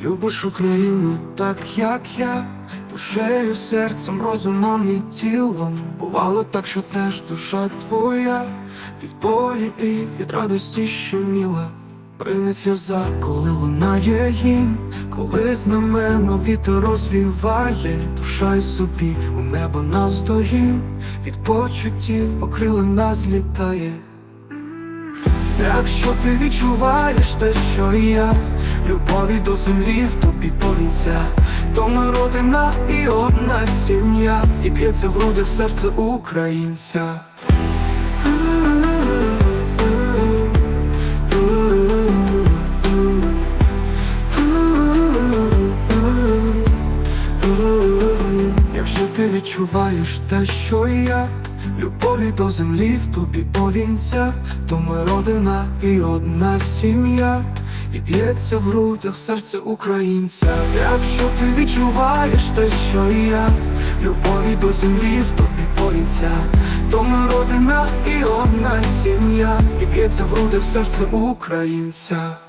любиш Україну так, як я, душею, серцем, розумом і тілом. Бувало так, що теж душа твоя від болі і від радості щеміла. Прине сльоза, коли лунає гімн, коли знамено вітер розвіває, душа й собі у небо навздогін, від почуттів окрилена злітає. Якщо ти відчуваєш те, що і я, любові до землі в тобі повінця, то ми родина і одна сім'я, і б'ється в грудях серце українця. Якщо ти відчуваєш те, що я, любові до землі в тобі повінця, то ми родина і одна сім'я, і б'ється в грудях серце українця. Якщо ти відчуваєш те, що і я, любові до землі в тобі повінця, то ми родина і одна сім'я, і б'ється в грудях серце українця.